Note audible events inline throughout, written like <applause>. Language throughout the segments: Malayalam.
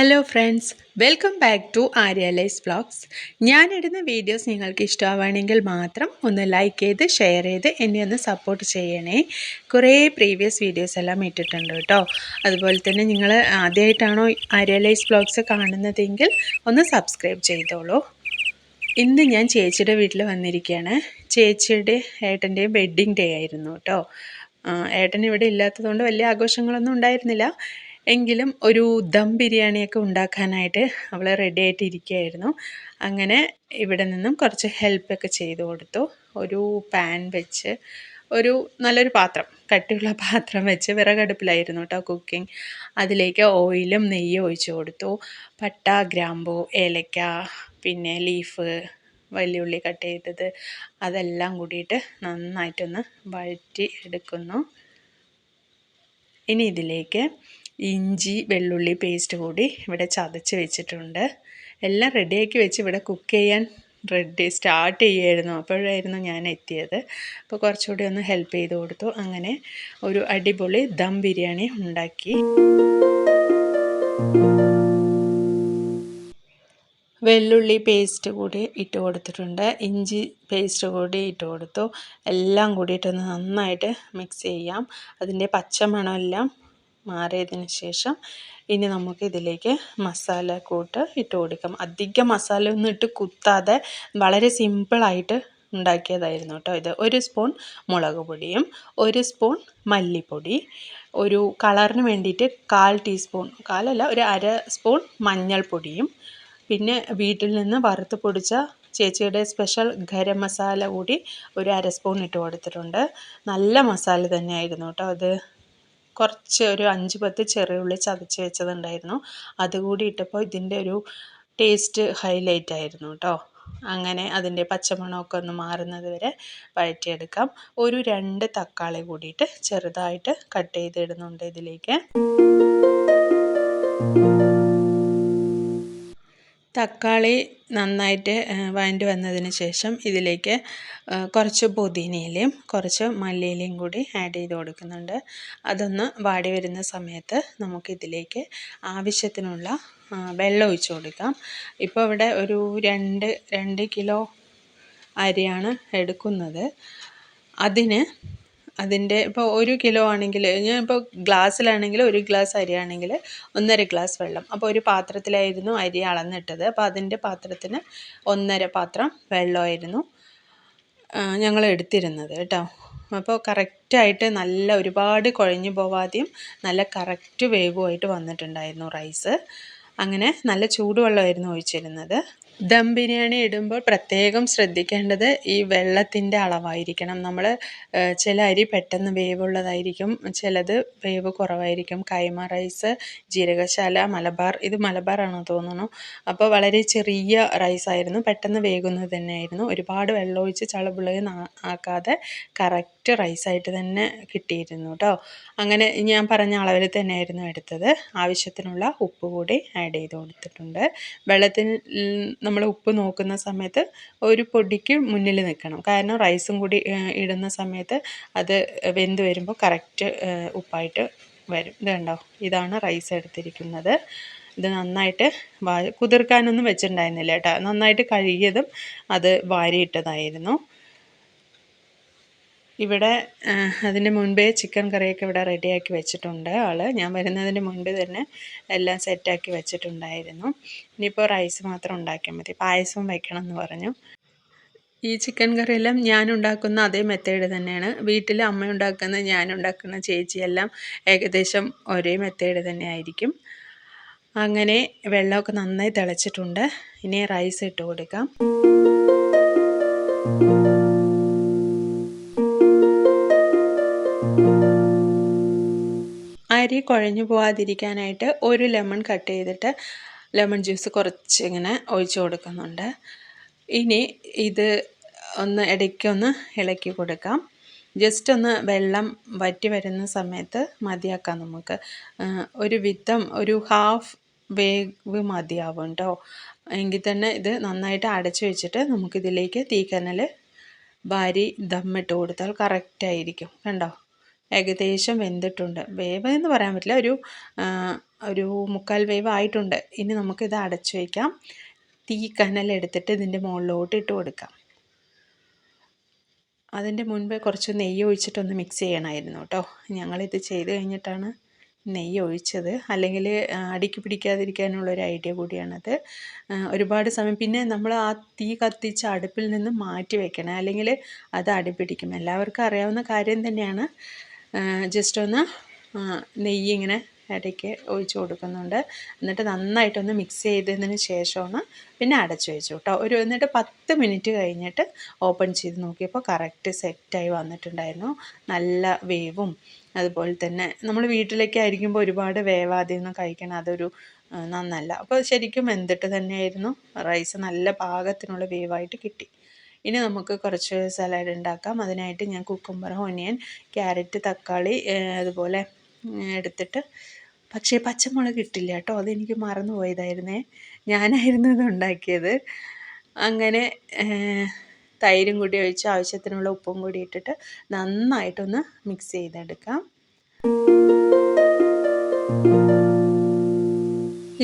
Hello friends welcome back to ആര്യലൈസ് vlogs ഞാനിടുന്ന വീഡിയോസ് നിങ്ങൾക്ക് ഇഷ്ടമാവുകയാണെങ്കിൽ മാത്രം ഒന്ന് ലൈക്ക് ചെയ്ത് ഷെയർ ചെയ്ത് എന്നെ ഒന്ന് സപ്പോർട്ട് ചെയ്യണേ. കുറേ പ്രീവിയസ് വീഡിയോസ് എല്ലാം ഇട്ടിട്ടുണ്ട് കേട്ടോ. അതുപോലെ തന്നെ നിങ്ങൾ ആദ്യമായിട്ടാണോ ആര്യലൈസ് വ്ളോഗ്സ് കാണുന്നതെങ്കിൽ ഒന്ന് സബ്സ്ക്രൈബ് ചെയ്തോളൂ. ഇന്ന് ഞാൻ ചേച്ചിയുടെ വീട്ടിൽ വന്നിരിക്കുകയാണ്. ചേച്ചിയുടെ ഏട്ടന്റെയും വെഡ്ഡിങ് ഡേ ആയിരുന്നു കേട്ടോ. ഏട്ടൻ ഇവിടെ ഇല്ലാത്തതുകൊണ്ട് വലിയ ആഘോഷങ്ങളൊന്നും ഉണ്ടായിരുന്നില്ല. എങ്കിലും ഒരു ദം ബിരിയാണിയൊക്കെ ഉണ്ടാക്കാനായിട്ട് അവൾ റെഡി ആയിട്ടിരിക്കുകയായിരുന്നു അങ്ങനെ ഇവിടെ നിന്നും കുറച്ച് ഹെൽപ്പൊക്കെ ചെയ്ത് കൊടുത്തു. ഒരു പാൻ വെച്ച് ഒരു നല്ലൊരു പാത്രം കട്ടിയുള്ള <laughs> പാത്രം വെച്ച് വിറകടുപ്പിലായിരുന്നു കേട്ടോ കുക്കിംഗ് അതിലേക്ക് ഓയിലും നെയ്യും ഒഴിച്ച് കൊടുത്തു. പട്ട ഗ്രാമ്പു ഏലക്ക പിന്നെ ലീഫ് വലിയുള്ളി കട്ട് ചെയ്തത്. അതെല്ലാം കൂടിയിട്ട് നന്നായിട്ടൊന്ന് വഴറ്റി എടുക്കുന്നു. ഇനി ഇതിലേക്ക് ഇഞ്ചി വെള്ളുള്ളി പേസ്റ്റ് കൂടി ഇവിടെ ചതച്ച് വെച്ചിട്ടുണ്ട്. എല്ലാം റെഡിയാക്കി വെച്ച് ഇവിടെ കുക്ക് ചെയ്യാൻ റെഡി സ്റ്റാർട്ട് ചെയ്യുമായിരുന്നു അപ്പോഴായിരുന്നു ഞാൻ എത്തിയത്. അപ്പോൾ കുറച്ചുകൂടി ഒന്ന് ഹെൽപ്പ് ചെയ്ത് കൊടുത്തു. അങ്ങനെ ഒരു അടിപൊളി ദം ബിരിയാണി ഉണ്ടാക്കി. വെള്ളുള്ളി പേസ്റ്റ് കൂടി ഇട്ട് കൊടുത്തിട്ടുണ്ട്. ഇഞ്ചി പേസ്റ്റ് കൂടി ഇട്ട് കൊടുത്തു. എല്ലാം കൂടിയിട്ടൊന്ന് നന്നായിട്ട് മിക്സ് ചെയ്യാം. അതിന്റെ പച്ചമണമെല്ലാം മാറിയതിന് ശേഷം ഇനി നമുക്ക് ഇതിലേക്ക് മസാല കൂട്ട് ഇട്ട് കൊടുക്കാം. അധികം മസാല ഒന്നും ഇട്ട് കുത്താതെ വളരെ സിമ്പിളായിട്ട് ഉണ്ടാക്കിയതായിരുന്നു കേട്ടോ ഇത്. ഒരു സ്പൂൺ മുളക് പൊടിയും ഒരു സ്പൂൺ മല്ലിപ്പൊടി ഒരു കളറിന് വേണ്ടിയിട്ട് കാൽ ടീസ്പൂൺ കാലല്ല ഒരു അര സ്പൂൺ മഞ്ഞൾപ്പൊടിയും പിന്നെ വീട്ടിൽ നിന്ന് വറുത്ത് പൊടിച്ച ചേച്ചിയുടെ സ്പെഷ്യൽ ഗരം മസാല കൂടി ഒരു അര സ്പൂൺ ഇട്ട് കൊടുത്തിട്ടുണ്ട്. നല്ല മസാല തന്നെയായിരുന്നു കേട്ടോ അത്. കുറച്ച് ഒരു അഞ്ച് പത്ത് ചെറിയ ഉള്ളി ചതച്ച് വെച്ചതുണ്ടായിരുന്നു. അതുകൂടി ഇട്ടപ്പോൾ ഇതിന്റെ ഒരു ടേസ്റ്റ് ഹൈലൈറ്റ് ആയിരുന്നു കേട്ടോ. അങ്ങനെ അതിന്റെ പച്ചമണമൊക്കെ ഒന്ന് മാറുന്നത് വരെ വഴറ്റിയെടുക്കാം. ഒരു രണ്ട് തക്കാളി കൂടിയിട്ട് ചെറുതായിട്ട് കട്ട് ചെയ്തിടുന്നുണ്ട് ഇതിലേക്ക്. തക്കാളി നന്നായിട്ട് വഴണ്ടി വന്നതിന് ശേഷം ഇതിലേക്ക് കുറച്ച് പുതിനയിലയും കുറച്ച് മല്ലിയിലയും കൂടി ആഡ് ചെയ്ത് കൊടുക്കുന്നുണ്ട്. അതൊന്ന് വാടി വരുന്ന സമയത്ത് നമുക്കിതിലേക്ക് ആവശ്യത്തിനുള്ള വെള്ളം ഒഴിച്ച് കൊടുക്കാം. ഇപ്പോൾ ഇവിടെ ഒരു രണ്ട് രണ്ട് കിലോ അരിയാണ് എടുക്കുന്നത്. അതിന് അതിന്റെ ഇപ്പോൾ ഒരു കിലോ ആണെങ്കിൽ ഞാൻ ഇപ്പോൾ ഗ്ലാസ്സിലാണെങ്കിൽ ഒരു ഗ്ലാസ് അരിയാണെങ്കിൽ ഒന്നര ഗ്ലാസ് വെള്ളം. അപ്പോൾ ഒരു പാത്രത്തിലായിരുന്നു അരി അളന്നിട്ടത്. അപ്പോൾ അതിന്റെ പാത്രത്തിന് ഒന്നര പാത്രം വെള്ളമായിരുന്നു ഞങ്ങൾ എടുത്തിരുന്നത് കേട്ടോ. അപ്പോൾ കറക്റ്റായിട്ട് നല്ല ഒരുപാട് കുഴഞ്ഞു പോവാതെയും നല്ല കറക്റ്റ് വേവുമായിട്ട് വന്നിട്ടുണ്ടായിരുന്നു റൈസ്. അങ്ങനെ നല്ല ചൂടുവെള്ളമായിരുന്നു ഒഴിച്ചിരുന്നത്. ദം ബിരിയാണി ഇടുമ്പോൾ പ്രത്യേകം ശ്രദ്ധിക്കേണ്ടത് ഈ വെള്ളത്തിന്റെ അളവായിരിക്കണം. നമ്മൾ ചില അരി പെട്ടെന്ന് വേവുള്ളതായിരിക്കും ചിലത് വേവ് കുറവായിരിക്കും. കൈമ റൈസ് ജീരകശാല മലബാർ ഇത് മലബാറാണെന്ന് തോന്നുന്നു. അപ്പോൾ വളരെ ചെറിയ റൈസായിരുന്നു പെട്ടെന്ന് വേകുന്നത് തന്നെയായിരുന്നു. ഒരുപാട് വെള്ളമൊഴിച്ച് ചളപിളക് ആക്കാതെ കറക്റ്റ് റൈസായിട്ട് തന്നെ കിട്ടിയിരുന്നു കേട്ടോ. അങ്ങനെ ഞാൻ പറഞ്ഞ അളവിൽ തന്നെയായിരുന്നു എടുത്തത്. ആവശ്യത്തിനുള്ള ഉപ്പ് കൂടി ആഡ് ചെയ്ത് കൊടുത്തിട്ടുണ്ട്. വെള്ളത്തിൽ നമ്മൾ ഉപ്പ് നോക്കുന്ന സമയത്ത് ഒരു പൊടിക്ക് മുന്നിൽ നിൽക്കണം. കാരണം റൈസും കൂടി ഇടുന്ന സമയത്ത് അത് വെന്ത് വരുമ്പോൾ കറക്റ്റ് ഉപ്പായിട്ട് വരും. ഇത് കണ്ടോ? ഇതാണ് റൈസ് എടുത്തിരിക്കുന്നത്. ഇത് നന്നായിട്ട് വാ കുതിർക്കാനൊന്നും വെച്ചിട്ടുണ്ടായിരുന്നില്ല കേട്ടോ. നന്നായിട്ട് കഴുകിയതും അത് വാരിയിട്ടതായിരുന്നു. ഇവിടെ അതിന് മുൻപേ ചിക്കൻ കറിയൊക്കെ ഇവിടെ റെഡിയാക്കി വെച്ചിട്ടുണ്ട് ആൾ ഞാൻ വരുന്നതിന് മുൻപ് തന്നെ എല്ലാം സെറ്റാക്കി വെച്ചിട്ടുണ്ടായിരുന്നു. ഇനിയിപ്പോൾ റൈസ് മാത്രം ഉണ്ടാക്കിയാൽ മതി. പായസവും വയ്ക്കണം എന്ന് പറഞ്ഞു. ഈ ചിക്കൻ കറിയെല്ലാം ഞാൻ ഉണ്ടാക്കുന്ന അതേ മെത്തേഡ് തന്നെയാണ്. വീട്ടിൽ അമ്മ ഉണ്ടാക്കുന്ന ഞാൻ ഉണ്ടാക്കുന്ന ചേച്ചിയെല്ലാം ഏകദേശം ഒരേ മെത്തേഡ് തന്നെ ആയിരിക്കും. അങ്ങനെ വെള്ളമൊക്കെ നന്നായി തിളച്ചിട്ടുണ്ട്. ഇനി റൈസ് ഇട്ട് കൊടുക്കാം. അരി കുഴഞ്ഞു പോവാതിരിക്കാനായിട്ട് ഒരു ലെമൺ കട്ട് ചെയ്തിട്ട് ലെമൺ ജ്യൂസ് കുറച്ച് ഇങ്ങനെ ഒഴിച്ചു കൊടുക്കുന്നുണ്ട്. ഇനി ഇത് ഒന്ന് ഇടയ്ക്കൊന്ന് ഇളക്കി കൊടുക്കാം. ജസ്റ്റ് ഒന്ന് വെള്ളം വറ്റി വരുന്ന സമയത്ത് മതിയാക്കാം നമുക്ക്. ഒരു വിത്തം ഒരു ഹാഫ് വേവ് മതിയാവും കേട്ടോ എങ്കിൽ തന്നെ ഇത് നന്നായിട്ട് അടച്ചു വെച്ചിട്ട് നമുക്കിതിലേക്ക് തീക്കനൽ വാരി ദമ്മിട്ട് കൊടുത്താൽ കറക്റ്റായിരിക്കും കണ്ടോ? ഏകദേശം വെന്തിട്ടുണ്ട്. വേവ് എന്ന് പറയാൻ പറ്റില്ല. ഒരു ഒരു മുക്കാൽ വേവ് ആയിട്ടുണ്ട്. ഇനി നമുക്കിത് അടച്ചു വയ്ക്കാം തീ കനലെടുത്തിട്ട് ഇതിന്റെ മുകളിലോട്ട് ഇട്ട് കൊടുക്കാം. അതിന്റെ മുൻപേ കുറച്ച് നെയ്യ് ഒഴിച്ചിട്ടൊന്ന് മിക്സ് ചെയ്യണമായിരുന്നു കേട്ടോ. ഞങ്ങളിത് ചെയ്ത് കഴിഞ്ഞിട്ടാണ് നെയ്യ് ഒഴിച്ചത്. അല്ലെങ്കിൽ അടിക്ക് പിടിക്കാതിരിക്കാനുള്ള ഒരു ഐഡിയ കൂടിയാണത്. ഒരുപാട് സമയം പിന്നെ നമ്മൾ ആ തീ കത്തിച്ച അടുപ്പിൽ നിന്ന് മാറ്റി വെക്കണം. അല്ലെങ്കിൽ അത് അടിപിടിക്കും. എല്ലാവർക്കും അറിയാവുന്ന കാര്യം തന്നെയാണ്. ജസ്റ്റ് ഒന്ന് നെയ്യ് ഇങ്ങനെ ഇടയ്ക്ക് ഒഴിച്ച് കൊടുക്കുന്നുണ്ട്. എന്നിട്ട് നന്നായിട്ടൊന്ന് മിക്സ് ചെയ്തതിന് ശേഷമാണ് പിന്നെ അടച്ചു വെച്ചു കേട്ടോ ഒരു എന്നിട്ട് പത്ത് മിനിറ്റ് കഴിഞ്ഞിട്ട് ഓപ്പൺ ചെയ്ത് നോക്കിയപ്പോൾ കറക്റ്റ് സെറ്റായി വന്നിട്ടുണ്ടായിരുന്നു. നല്ല വേവും. അതുപോലെ തന്നെ നമ്മൾ വീട്ടിലേക്ക് ആയിരിക്കുമ്പോൾ ഒരുപാട് വേവാതെ ഒന്നും കഴിക്കണം അതൊരു നന്നല്ല. അപ്പോൾ ശരിക്കും വെന്തിട്ട് തന്നെയായിരുന്നു. റൈസ് നല്ല പാകത്തിനുള്ള വേവായിട്ട് കിട്ടി. ഇനി നമുക്ക് കുറച്ച് സലാഡ് ഉണ്ടാക്കാം അതിനായിട്ട് ഞാൻ കുക്കുംബർ ഓനിയൻ ക്യാരറ്റ് തക്കാളി അതുപോലെ എടുത്തിട്ട് പക്ഷേ പച്ചമുളക് ഇട്ടില്ല കേട്ടോ. അതെനിക്ക് മറന്നു പോയതായിരുന്നേ. ഞാനായിരുന്നു ഇത് ഉണ്ടാക്കിയത്. അങ്ങനെ തൈരും കൂടി ഒഴിച്ച് ആവശ്യത്തിനുള്ള ഉപ്പും കൂടി ഇട്ടിട്ട് നന്നായിട്ടൊന്ന് മിക്സ് ചെയ്തെടുക്കാം.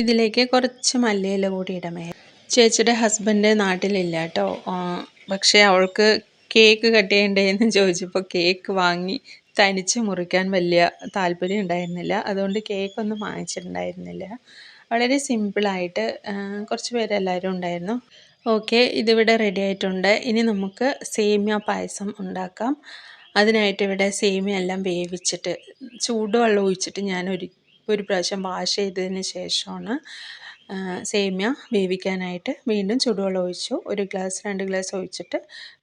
ഇതിലേക്ക് കുറച്ച് മല്ലിയില കൂടി ഇടമേ ചേച്ചിയുടെ ഹസ്ബൻഡ് നാട്ടിലില്ല കേട്ടോ. പക്ഷേ അവൾക്ക് കേക്ക് കട്ട് ചെയ്യണ്ടേന്ന് ചോദിച്ചപ്പോൾ കേക്ക് വാങ്ങി തനിച്ച് മുറിക്കാൻ വലിയ താല്പര്യം ഉണ്ടായിരുന്നില്ല. അതുകൊണ്ട് കേക്കൊന്നും വാങ്ങിച്ചിട്ടുണ്ടായിരുന്നില്ല. വളരെ സിമ്പിളായിട്ട് കുറച്ച് പേരെല്ലാവരും ഉണ്ടായിരുന്നു. ഓക്കെ ഇതിവിടെ റെഡി ആയിട്ടുണ്ട്. ഇനി നമുക്ക് സേമിയ പായസം ഉണ്ടാക്കാം. അതിനായിട്ട് ഇവിടെ സേമിയ എല്ലാം വേവിച്ചിട്ട് ചൂടുവെള്ളം ഒഴിച്ചിട്ട് ഞാൻ ഒരു ഒരു പ്രാവശ്യം വാഷ് ചെയ്തതിന് ശേഷമാണ് സേമിയ വേവിക്കാനായിട്ട് വീണ്ടും ചൂടുവെള്ളം ഒഴിച്ചു. ഒരു ഗ്ലാസ് രണ്ട് ഗ്ലാസ് ഒഴിച്ചിട്ട്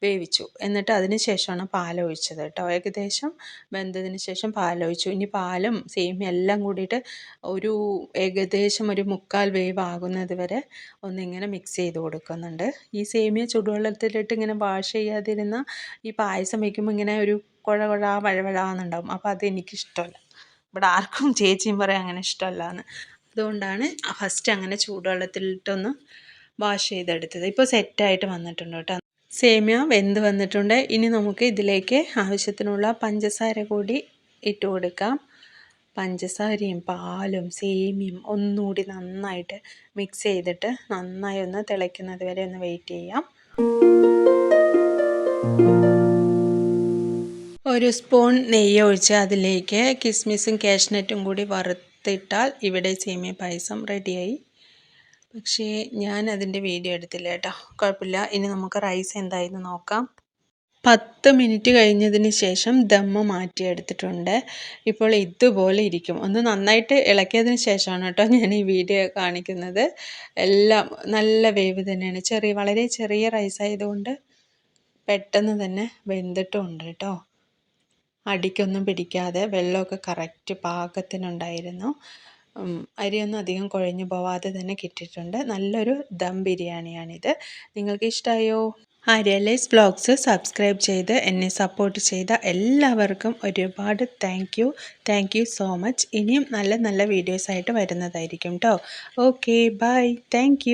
വേവിച്ചു. എന്നിട്ട് അതിന് ശേഷമാണ് പാൽ ഒഴിച്ചത് കേട്ടോ. ഏകദേശം വെന്തതിന് ശേഷം പാലൊഴിച്ചു ഇനി പാലും സേമിയ എല്ലാം കൂടിയിട്ട് ഒരു ഏകദേശം ഒരു മുക്കാൽ വേവ് ആകുന്നത് വരെ ഒന്നിങ്ങനെ മിക്സ് ചെയ്ത് കൊടുക്കുന്നുണ്ട്. ഈ സേമിയ ചൂടുവെള്ളത്തിലിട്ട് ഇങ്ങനെ വാഷ് ചെയ്യാതിരുന്ന ഈ പായസം വയ്ക്കുമ്പോൾ ഇങ്ങനെ ഒരു കുഴ കുഴ വഴവഴാന്നുണ്ടാവും അപ്പോൾ അത് എനിക്കിഷ്ടമല്ല. ഇവിടെ ആർക്കും ചേച്ചിയും പറയാം അങ്ങനെ ഇഷ്ടമല്ല എന്ന് അതുകൊണ്ടാണ് ഫസ്റ്റ് അങ്ങനെ ചൂടുവെള്ളത്തിലിട്ടൊന്ന് വാഷ് ചെയ്തെടുത്തത്. ഇപ്പോൾ സെറ്റായിട്ട് വന്നിട്ടുണ്ട് കേട്ടോ. സേമിയ വെന്ത് വന്നിട്ടുണ്ട്. ഇനി നമുക്ക് ഇതിലേക്ക് ആവശ്യത്തിനുള്ള പഞ്ചസാര കൂടി ഇട്ട് കൊടുക്കാം. പഞ്ചസാരയും പാലും സേമിയും ഒന്നുകൂടി നന്നായിട്ട് മിക്സ് ചെയ്തിട്ട് നന്നായി ഒന്ന് തിളയ്ക്കുന്നത് വരെ ഒന്ന് വെയിറ്റ് ചെയ്യാം. ഒരു സ്പൂൺ നെയ്യ് ഒഴിച്ച് അതിലേക്ക് കിസ്മിസും കാഷ്നട്ടും കൂടി വറുത്തിട്ടാൽ ഇവിടെ സേമിയ പായസം റെഡിയായി. പക്ഷേ ഞാൻ അതിന്റെ വീഡിയോ എടുത്തില്ല കേട്ടോ. കുഴപ്പമില്ല. ഇനി നമുക്ക് റൈസ് എന്തായെന്ന് നോക്കാം. പത്ത് മിനിറ്റ് കഴിഞ്ഞതിന് ശേഷം ദമ്മ് മാറ്റിയെടുത്തിട്ടുണ്ട്. ഇപ്പോൾ ഇതുപോലെ ഇരിക്കും. ഒന്ന് നന്നായിട്ട് ഇളക്കിയതിന് ശേഷമാണ് കേട്ടോ ഞാൻ ഈ വീഡിയോ കാണിക്കുന്നത്. എല്ലാം നല്ല വേവ് തന്നെയാണ്. ചെറിയ വളരെ ചെറിയ റൈസ് ആയതുകൊണ്ട് പെട്ടെന്ന് തന്നെ വെന്തിട്ടുമുണ്ട് കേട്ടോ. അടിക്കൊന്നും പിടിക്കാതെ വെള്ളമൊക്കെ കറക്റ്റ് പാകത്തിനുണ്ടായിരുന്നു. അരിയൊന്നും അധികം കുഴഞ്ഞു പോവാതെ തന്നെ കിട്ടിയിട്ടുണ്ട്. നല്ലൊരു ദം ബിരിയാണിയാണിത്. നിങ്ങൾക്ക് ഇഷ്ടമായോ ആര്യലൈസ് ബ്ലോഗ്സ് സബ്സ്ക്രൈബ് ചെയ്ത് എന്നെ സപ്പോർട്ട് ചെയ്ത എല്ലാവർക്കും ഒരുപാട് thank you thank you so much ഇനിയും നല്ല നല്ല വീഡിയോസായിട്ട് വരുന്നതായിരിക്കും കേട്ടോ ഓക്കെ ബൈ താങ്ക്